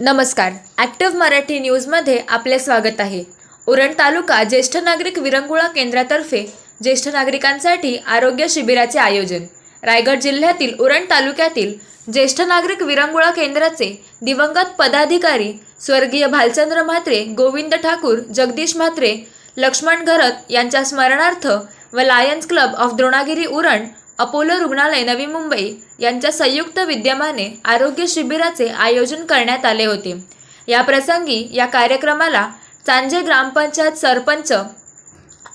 नमस्कार. ॲक्टिव्ह मराठी न्यूजमध्ये आपले स्वागत आहे. उरण तालुका ज्येष्ठ नागरिक विरंगुळा केंद्रातर्फे ज्येष्ठ नागरिकांसाठी आरोग्य शिबिराचे आयोजन. रायगड जिल्ह्यातील उरण तालुक्यातील ज्येष्ठ नागरिक विरंगुळा केंद्राचे दिवंगत पदाधिकारी स्वर्गीय भालचंद्र म्हात्रे गोविंद ठाकूर जगदीश म्हात्रे लक्ष्मण घरत यांच्या स्मरणार्थ व lions club of Dronagiri Uran Apollo रुग्णालय नवी मुंबई यांच्या संयुक्त विद्यमाने आरोग्य शिबिराचे आयोजन करण्यात आले होते. या प्रसंगी या कार्यक्रमाला चांजे ग्रामपंचायत सरपंच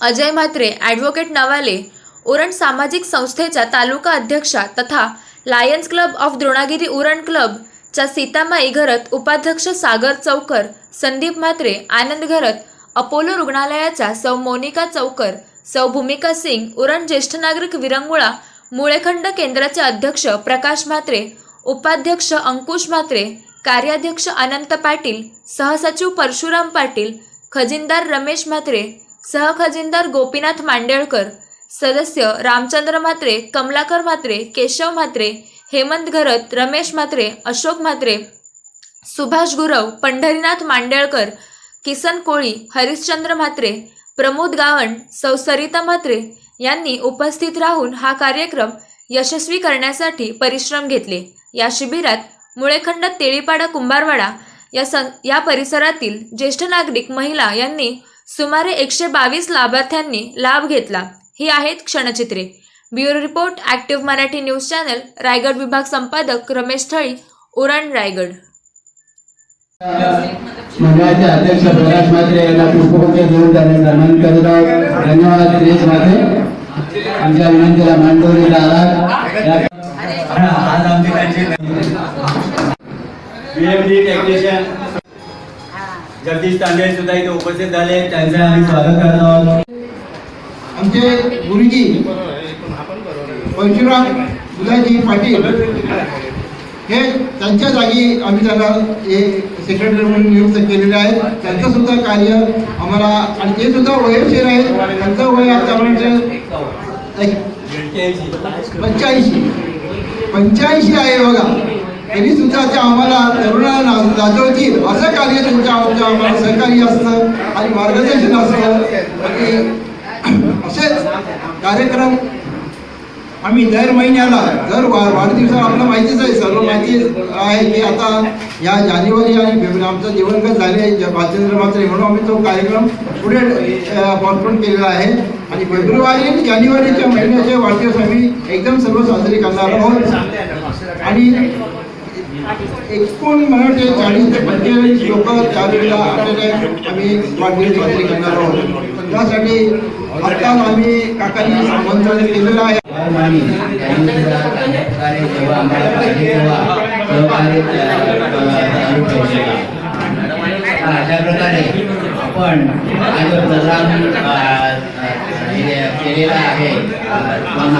अजय म्हात्रे ॲडव्होकेट नवाले उरण सामाजिक संस्थेच्या तालुका अध्यक्षा तथा lions club of Dronagiri Uran क्लबच्या सीतामाई घरत उपाध्यक्ष सागर चौकर संदीप म्हात्रे आनंद घरत अपोलो रुग्णालयाच्या सौ मोनिका चौकर सौ भूमिका सिंग उरण ज्येष्ठ नागरिक विरंगुळा मुळेखंड केंद्राचे अध्यक्ष प्रकाश म्हात्रे उपाध्यक्ष अंकुश म्हात्रे कार्याध्यक्ष अनंत पाटील सहसचिव परशुराम पाटील खजिनदार रमेश म्हात्रे सहखजिनदार गोपीनाथ मांडेळकर सदस्य रामचंद्र म्हात्रे कमलाकर म्हात्रे केशव म्हात्रे हेमंत घरत रमेश म्हात्रे अशोक म्हात्रे सुभाष गुरव पंढरीनाथ मांडेळकर किसन कोळी हरिश्चंद्र म्हात्रे प्रमोद गावण सौ सरिता म्हात्रे यांनी उपस्थित राहून हा कार्यक्रम यशस्वी करण्यासाठी परिश्रम घेतले. या शिबिरात मुळेखंड तेळीपाडा कुंभारवाडा या सं या परिसरातील ज्येष्ठ नागरिक महिला यांनी सुमारे एकशे बावीस लाभार्थ्यांनी लाभ घेतला. ही आहेत क्षणचित्रे. Bureau report active Marathi news channel Raigad विभाग संपादक रमेश थळी उरण रायगड. मंडळाचे अध्यक्ष प्रकाश म्हात्रे यांना पुष्पगुच्छ देऊन त्यांनी सन्मान करत आहोत. धन्यवाद दिनेश म्हात्रे आमच्या विनंतीला मांडवलेला आलात आज आमचे त्यांचे बीएमडी टेक्निशियन जगदीश तांडे सुद्धा इथे उपस्थित झाले. त्यांचे आम्ही स्वागत करत आहोत. आमचे गुरुजी परशुराम दुधाजी पाटील हे त्यांच्या जागी आम्ही त्यांना सेक्रेटरी म्हणून नियुक्त केलेले आहे त्यांचं सुद्धा कार्य आम्हाला आणि ते सुद्धा वयशीर आहेत. त्यांचं वय आता म्हणजे पंच्याऐंशी. पंच्याऐंशी आहे बघा. तरी सुद्धा ते आम्हाला तरुणाला ना- असं कार्य त्यांच्या आमच्या आम्हाला सहकार्य असतं आणि मार्गदर्शन असतं. आणि असेच कार्यक्रम आम्ही दर महिन्याला दर वा वाढदिवसाला आपल्याला माहितीच आहे सर्व माहिती आहे की आता या जानेवारी आणि फेब्रुवारी आमचं दिवंगत झाले ज- भालचंद्र म्हात्रे म्हणून आम्ही तो कार्यक्रम पुढे पॉस्टपोन केलेला आहे. आणि फेब्रुवारी आणि जानेवारीच्या महिन्याचे वाढदिवस आम्ही एकदम सर्व साजरे करणार आहोत. आणि एकूण मला वाटते चाळीस ते पंचेचाळीस लोक त्यावेळेला आपल्याला आम्ही वाढदिवस साजरे करणार आहोत. त्यासाठी आत्ताच आम्ही काकांनी आमंत्रण केलेलं आहे. आणि त्यांनी सुद्धा सहकार्य जेव्हा आम्हाला पाहिजे तेव्हा सहकार्य चालू ठेवलेलं. अशा प्रकारे आपण आज जो प्रोग्राम केलेला आहे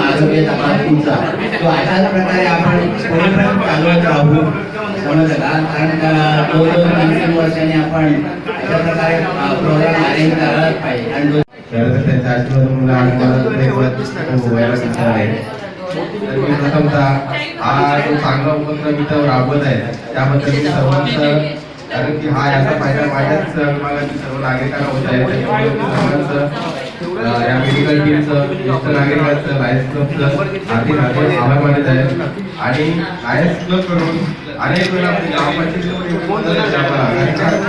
आरोग्य तपासणीचा तो अशाच प्रकारे आपण पुढेपर्यंत चालवत राहू समजलं का? कारण अ, दोन दोन तीन तीन वर्षांनी आपण अशा प्रकारे प्रोग्राम अरेंज करायलाच पाहिजे आणि दो- खरं तर त्यांच्या आशीर्वादामुळे आणि मला सुद्धा एक वर्ष व्हायला मिळालं आहे. तर मी प्रथमतः हा जो चांगला उपक्रम इथं राबवत आहे त्याबद्दल मी सर्वांचं कारण की हा याचा फायदा माझ्याच विभागातील सर्व नागरिकांना होत आहे. त्याच्यामुळे मी सर्वांचं या मेडिकल टीमचं ज्येष्ठ नागरिकांचं लायन्स क्लबचं हार्दिक हार्दिक आभार मानत आहे. आणि लायन्स क्लबकडून अनेक वेळा ग्रामपंचायतीमध्ये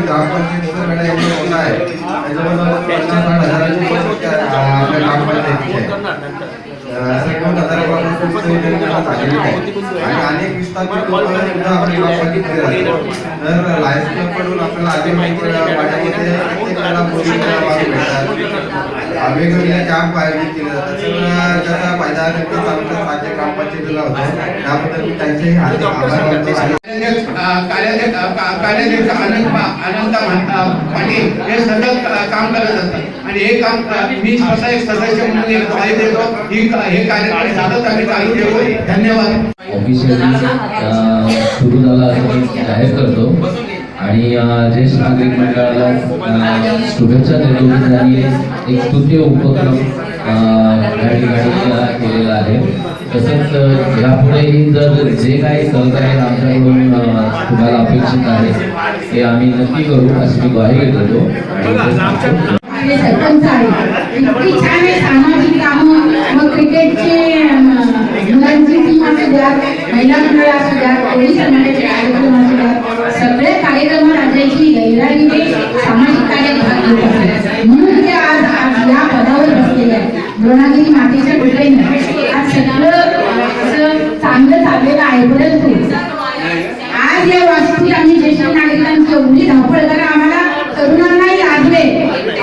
ग्रामपंचायतीचा वेळा एवढा मोठा आहे. त्याच्यामुळे पन्नास साठ त्या, अं, आपल्या ग्रामपंचायतीची आहे अं, असं खूप सोयीसुविधा झालेली आहे आणि अनेक सुद्धा तर लायन्स क्लब आपल्याला माहिती प्रत्येकाला भेटतात कॅम्प आयोजित केले जातात सगळं त्याचा फायदा नक्कीच आमच्या राज्य ग्रामपंचायतीला होतो त्याबद्दल मी त्यांचेही हार्दिक आभार मानतो आणि कार्याध्यक्ष कार्याध्यक्ष आनंद पाटील हे सतत काम करत असतात. आणि हे काम मी स्वतः एक सदस्य म्हणून एक ग्वाही देतो. ही हे कार्यक्रम सतत आम्ही चालू ठेवू. धन्यवाद. Uh, सुरू झाला असं जाहीर करतो. आणि uh, ज्येष्ठ नागरिक मंडळाला uh, शुभेच्छा देतो त्यांनी एक स्तुत्य उपक्रम या ठिकाणी केलेला आहे. तसंच यापुढेही जर जे काही सहकार्य आमच्याकडून तुम्हाला अपेक्षित आहे ते आम्ही नक्की करू अशी मी ग्वाही घेत होतो आपले सरपंच आहेत इतकी छान आहे सामाजिक कामं. मग क्रिकेटचे मुलांची टीम असू द्या महिला मंडळ असू द्या पोलीस मंडळाचे कार्यक्रम असू द्या सगळे कार्यक्रम राज्याची गैराईने सामाजिक कार्यात भाग घेत असतात. म्हणून ते आज आज या पदावर बसलेले आहेत. द्रोणागिरी मातेच्या कृपेने आज सगळं असं चांगलं चाललेलं आहे परंतु आज या वास्तूत आम्ही ज्येष्ठ नागरिकांची एवढी धावपळ करा आम्हाला तरुणांनाही लाभले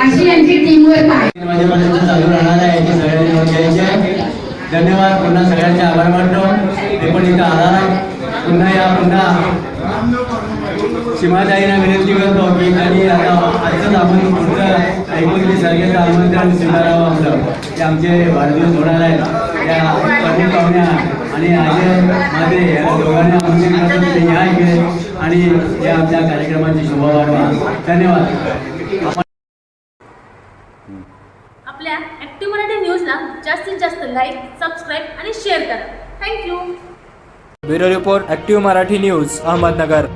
अशी यांची टीमवर्क आहे माझ्यापर्यंत चालू राहणार आहे याची सगळ्यांनी नोंद घ्यायची आहे धन्यवाद पुन्हा सगळ्यांचे आभार मानतो ते पण इथं आला नाही पुन्हा या पुन्हा सीमाताईंना विनंती करतो की त्यांनी आता आजच आपण पुढचं ऐकून की सगळ्याचं आमंत्रण स्वीकारावं आपलं ते आमचे वाढदिवस होणार आहेत त्या प्रमुख पाहुण्या आणि आजे माझे या दोघांना आमंत्रित करतो ते या इकडे आणि या आमच्या कार्यक्रमाची शोभा वाढवा. धन्यवाद. आपल्या ॲक्टिव्ह मराठी न्यूजला जास्तीत जास्त लाईक सबस्क्राईब आणि शेअर करा. Thank you bureau report active Marathi news Ahmednagar.